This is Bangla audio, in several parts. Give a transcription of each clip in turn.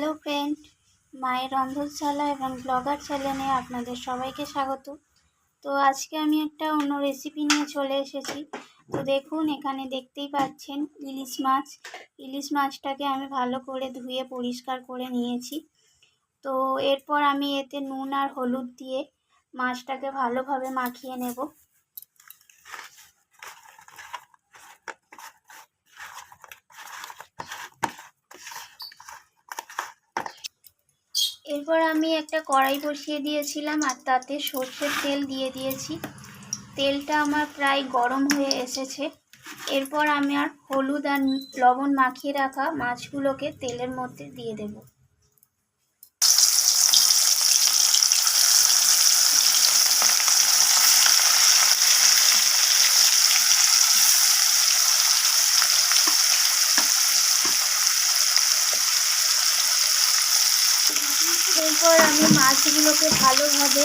হ্যালো ফ্রেন্ড, মায়ের রন্ধনশালা এবং ব্লগার চ্যানেলে আপনাদের সবাইকে স্বাগত। তো আজকে আমি একটা অন্য রেসিপি নিয়ে চলে এসেছি। তো দেখুন, এখানে দেখতেই পাচ্ছেন ইলিশ মাছ। ইলিশ মাছটাকে আমি ভালো করে ধুয়ে পরিষ্কার করে নিয়েছি। তো এরপর আমি এতে নুন আর হলুদ দিয়ে মাছটাকে ভালোভাবে মাখিয়ে নেব। এরপর আমি একটা কড়াই বসিয়ে দিয়েছিলাম আর তাতে সর্ষের তেল দিয়ে দিয়েছি। তেলটা আমার প্রায় গরম হয়ে এসেছে। এরপর আমি আর হলুদ আর লবণ মাখিয়ে রাখা মাছগুলোকে তেলের মধ্যে দিয়ে দেব। এরপর আমি মাছগুলোকে ভালোভাবে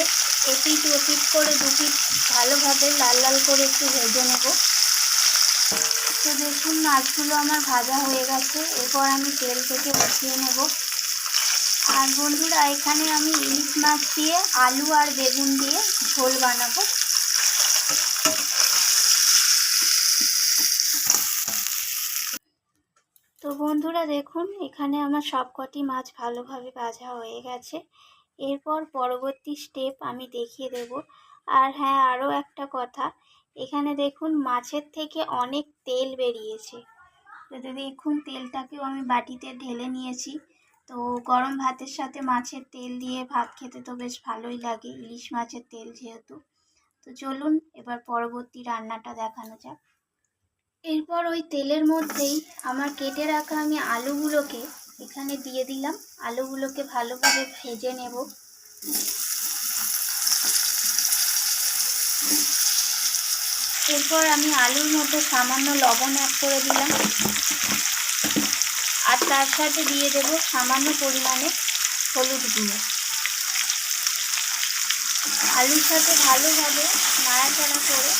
এপিট ওপিট করে দুপিট ভালোভাবে লাল লাল করে একটু ভেজে নেব। তো দেখুন, মাছগুলো আমার ভাজা হয়ে গেছে। এরপর আমি তেল থেকে বসিয়ে নেব। আর বন্ধুরা, এখানে আমি ইলিশ মাছ দিয়ে আলু আর বেগুন দিয়ে ঝোল বানাবো তো বন্ধুরা দেখুন, এখানে আমার সবকটি মাছ ভালোভাবে ভাজা হয়ে গেছে। এরপর পরবর্তী স্টেপ আমি দেখিয়ে দেব। আর হ্যাঁ আরও একটা কথা, এখানে দেখুন মাছের থেকে অনেক তেল বেরিয়েছে। তো দেখুন, তেলটাকেও আমি বাটিতে ঢেলে নিয়েছি। তো গরম ভাতের সাথে মাছের তেল দিয়ে ভাত খেতে তো বেশ ভালোই লাগে, ইলিশ মাছের তেল যেহেতু। তো চলুন, এবার পরবর্তী রান্নাটা দেখানো যাক। এরপর ওই তেলের মধ্যেই আমার কেটে রাখা আমি আলুগুলোকে এখানে দিয়ে দিলাম। আলুগুলোকে ভালোভাবে ভেজে নেব। এরপর আমি আলুর মধ্যে সামান্য লবণ অ্যাড করে দিলাম। আর তার সাথে দিয়ে দেব সামান্য পরিমাণে হলুদ গুঁড়ো। আলুর সাথে ভালোভাবে নাড়াচাড়া করে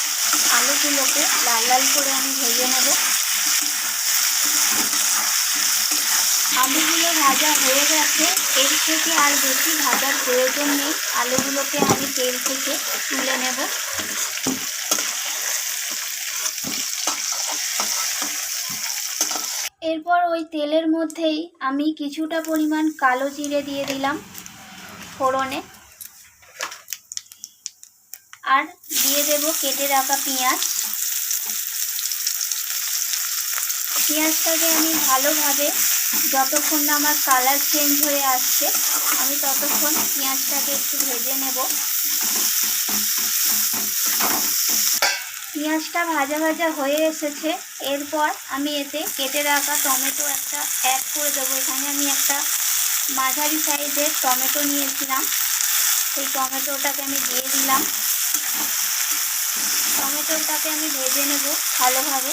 আলুগুলোকে লাল লাল করে আমি ভেজে নেব। আলুগুলো ভাজা হয়ে গেছে। এর থেকে আর বেশি ভাজার প্রয়োজন নেই। আলুগুলোকে আমি তেল থেকে তুলে নেব। এরপর ওই তেলের মধ্যেই আমি কিছুটা পরিমাণ কালো জিরে দিয়ে দিলাম ফোড়নে। আর দিয়ে দেব কেটে রাখা পেঁয়াজ। পেঁয়াজটাকে আমি ভালোভাবে যতক্ষণ না আমার কালার চেঞ্জ হয়ে আসছে, আমি ততক্ষণ পেঁয়াজটাকে একটু ভেজে নেব। পেঁয়াজটা ভাজা ভাজা হয়ে এসেছে, এরপর আমি এতে কেটে রাখা টমেটো একটা অ্যাড করে দেবো। এখানে আমি একটা মাঝারি সাইজের টমেটো নিয়েছিলাম। সেই টমেটোটাকে আমি দিয়ে দিলাম। টমেটোটাকে আমি ভেজে নেব ভালোভাবে।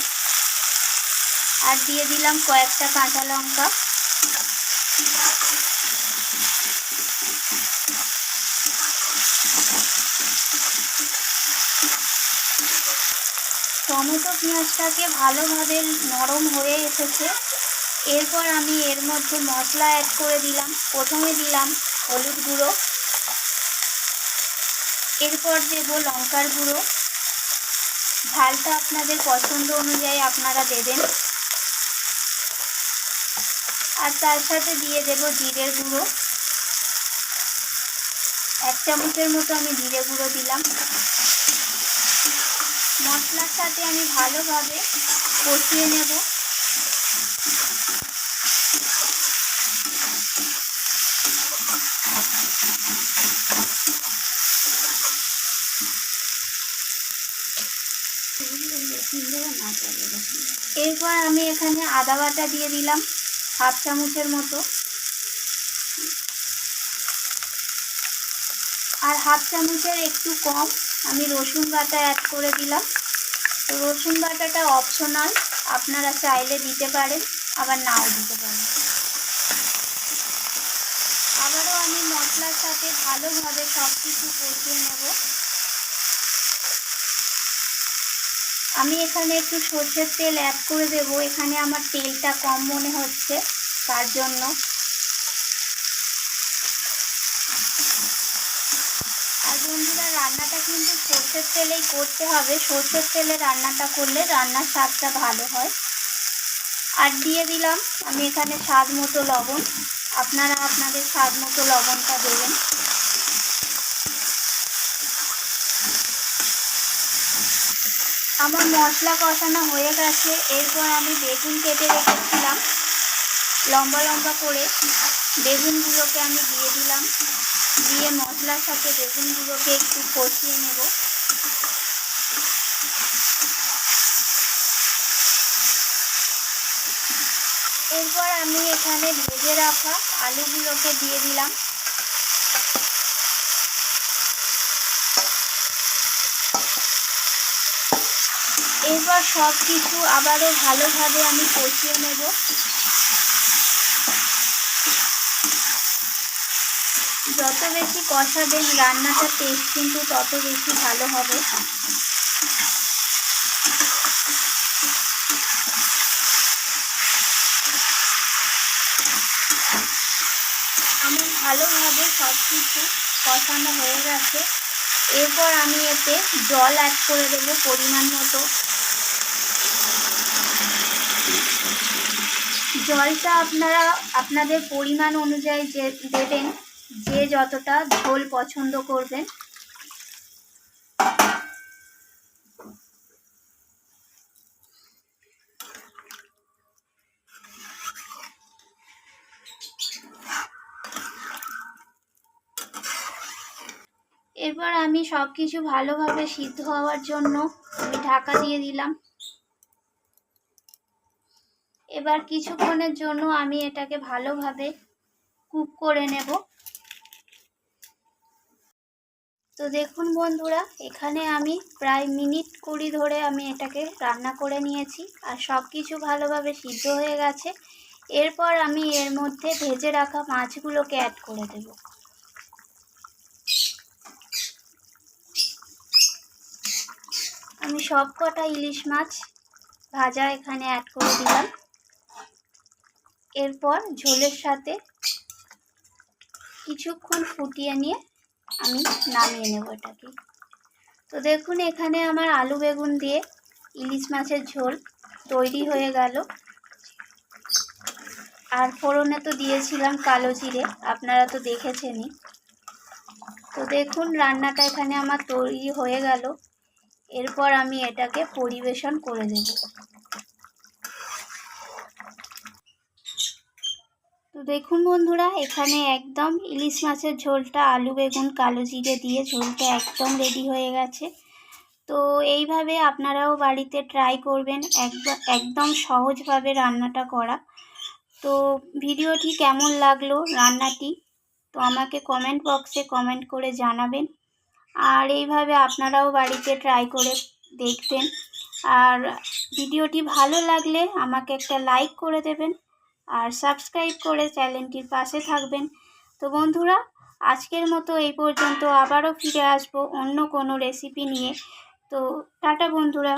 আর দিয়ে দিলাম কয়েকটা কাঁচা লঙ্কা। টমেটো পেঁয়াজটাকে ভালোভাবে নরম হয়ে এসেছে। এরপর আমি এর মধ্যে মশলা অ্যাড করে দিলাম। প্রথমে দিলাম হলুদ গুঁড়ো। এরপর দেব লঙ্কার গুঁড়ো। ঝালটা আপনাদের পছন্দ অনুযায়ী আপনারা দেবেন। আর তার সাথে দিয়ে দেব জিরের গুঁড়ো। এক চামচের মতো আমি জিরে গুঁড়ো দিলাম। মশলার সাথে আমি ভালোভাবে কষিয়ে নেব। এরপর আমি এখানে আদা বাটা দিয়ে দিলাম, হাফ চামচের মতো। আর হাফ চামচের একটু কম, আমি রসুন বাটা অ্যাড করে দিলাম। তো রসুন বাটাটা অপশনাল আপনারা চাইলে দিতে পারেন, আবার নাও দিতে পারেন। আবারও আমি মশলার সাথে ভালোভাবে সব কিছু কষিয়ে নেব। আমি এখানে একটু সর্ষের তেল অ্যাড করে দেব। এখানে আমার তেলটা কম মনে হচ্ছে, তার জন্য। আর বন্ধুরা, রান্নাটা কিন্তু সর্ষের তেলেই করতে হবে। সর্ষের তেলে রান্নাটা করলে রান্নার স্বাদটা ভালো হয়। আর দিয়ে দিলাম আমি এখানে স্বাদ মতো লবণ। আপনারা আপনাদের স্বাদ মতো লবণটা দেবেন। আমার মশলা কষানো হয়ে গেছে। এরপর আমি বেগুন কেটে রেখেছিলাম। লম্বা লম্বা করে বেগুনগুলোকে আমি দিয়ে দিলাম। দিয়ে মশলার সাথে বেগুনগুলোকে একটু কষিয়ে নেব। এরপর আমি এখানে ভেজে রাখা আলুগুলোকে দিয়ে দিলাম। এরপর সব কিছু আবারও ভালোভাবে আমি কষিয়ে নেব। যত বেশি কষাবেন রান্নাটার টেস্ট কিন্তু তত বেশি ভালো হবে। আমার ভালোভাবে সব কিছু কষানো হয়ে গেছে। এরপর আমি এতে জল অ্যাড করে দেবো পরিমাণ মতো। জলটা আপনারা, আপনাদের পরিমাণ অনুযায়ী যে দেবেন, যে যতটা ঝোল পছন্দ করবেন। এরপর আমি সব কিছু ভালোভাবে সিদ্ধ হওয়ার জন্য ঢাকা দিয়ে দিলাম। এবার কিছুক্ষণের জন্য আমি এটাকে ভালোভাবে কুক করে নেব। তো দেখুন বন্ধুরা, এখানে আমি প্রায় মিনিট কুড়ি ধরে আমি এটাকে রান্না করে নিয়েছি আর সব কিছু ভালোভাবে সিদ্ধ হয়ে গেছে। এরপর আমি এর মধ্যে ভেজে রাখা মাছগুলোকে অ্যাড করে দেব। আমি সব কটা ইলিশ মাছ ভাজা এখানে অ্যাড করে দিলাম। এরপর ঝোলের সাথে কিছুক্ষণ ফুটিয়ে নিয়ে আমি নামিয়ে নেব এটাকে। তো দেখুন, এখানে আমার আলু বেগুন দিয়ে ইলিশ মাছের ঝোল তৈরি হয়ে গেল। আর ফোড়নে তো দিয়েছিলাম কালো জিরে, আপনারা তো দেখেছেনই। তো দেখুন, রান্নাটা এখানে আমার তৈরি হয়ে গেল। এরপর আমি এটাকে পরিবেশন করে দেব। তো দেখুন বন্ধুরা, এখানে একদম ইলিশ মাছের ঝোলটা, আলু বেগুন, কালো জিরে দিয়ে ঝোলটা একদম রেডি হয়ে গেছে। তো এইভাবে আপনারাও বাড়িতে ট্রাই করবেন, একদম একদম সহজভাবে রান্নাটা করা। তো ভিডিওটি কেমন লাগল রান্নাটি, তো আমাকে কমেন্ট বক্সে কমেন্ট করে জানাবেন। আর এইভাবে আপনারাও বাড়িতে ট্রাই করে দেখবেন। আর ভিডিওটি ভালো লাগলে আমাকে একটা লাইক করে দেবেন। আর সাবস্ক্রাইব করে চ্যানেলটির পাশে থাকবেন। তো বন্ধুরা, আজকের মতো এই পর্যন্ত আবারও ফিরে আসব অন্য কোনো রেসিপি নিয়ে। তো টাটা বন্ধুরা।